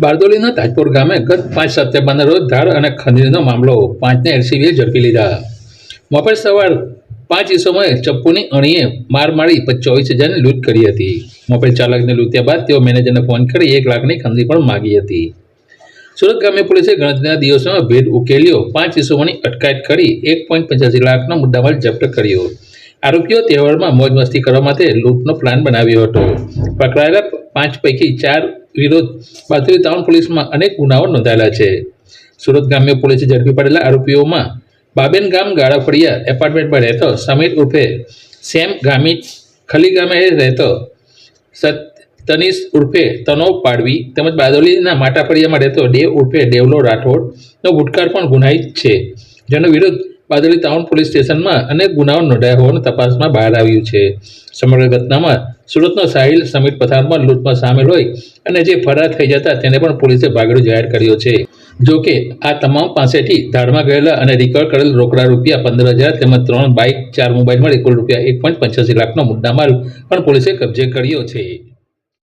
બારદોલીના તાજપુર ગામે ગત પાંચ સપ્ટેમ્બરના રોજ ધાડ અને ખંડણીનો મામલો પાંચને એલસીબીએ ઝડપી લીધા. મફત સવાર પાંચ ઈસમોએ ચપ્પુની અણીએ માર મારી ચોવીસ હજારની લૂંટ કરી હતી. મોપેડ ચાલકને લૂંટ્યા બાદ તેઓ મેનેજરને ફોન કરી એક લાખની ખંદી પણ માગી હતી. સુરત ગ્રામ્ય પોલીસે ગણતરીના દિવસોમાં ભેદ ઉકેલ્યો. પાંચ ઈસમોની અટકાયત કરી એક પોઈન્ટ પંચ્યાસી લાખનો મુદ્દામાલ જપ્ત કર્યો. આરોપીઓ તહેવારમાં મોજ મસ્તી કરવા માટે લૂંટનો પ્લાન બનાવ્યો હતો. પકડાયેલા પાંચ પૈકી ચાર વિરોધ બાતરી ટાઉન પોલીસમાં અનેક ગુનાઓ નોંધાયેલા છે. સુરત ગ્રામ્ય પોલીસે ઝડપી પડેલા આરોપીઓમાં બાબેન ગામ ગાળાફળિયા એપાર્ટમેન્ટમાં રહેતો સમીર ઉર્ફે સેમ ગામી ખલી ગામે રહેતો તનીશ ઉર્ફે તનોવ પાડવી તેમજ બાદોલીના માટાફળિયામાં રહેતો દેવ ઉર્ફે દેવલો રાઠોડનો ગુટકાર પણ ગુનાહિત છે. જેનો વિરોધ બારદોલી ટાઉન પોલીસ સ્ટેશનમાં અનેક ગુનાઓ નોંધાયા હોવાનું તપાસમાં બહાર આવ્યું છે. સમગ્ર ઘટનામાં સુરતનો સાહિલ સમીર પથારમાં લૂંટમાં સામેલ હોય અને જે ફરાર થઈ જતા તેને પણ પોલીસે ભાગડો જાહેર કર્યો છે. જો કે આ તમામ પાસેથી ધાડમાં ગયેલા અને રિકવર કરેલ રોકડા રૂપિયા પંદર હજાર તેમજ ત્રણ બાઇક, ચાર મોબાઈલ મળી કુલ રૂપિયા એક પોઈન્ટ પંચ્યાસી લાખનો મુદ્દામાલ પણ પોલીસે કબજે કર્યો છે.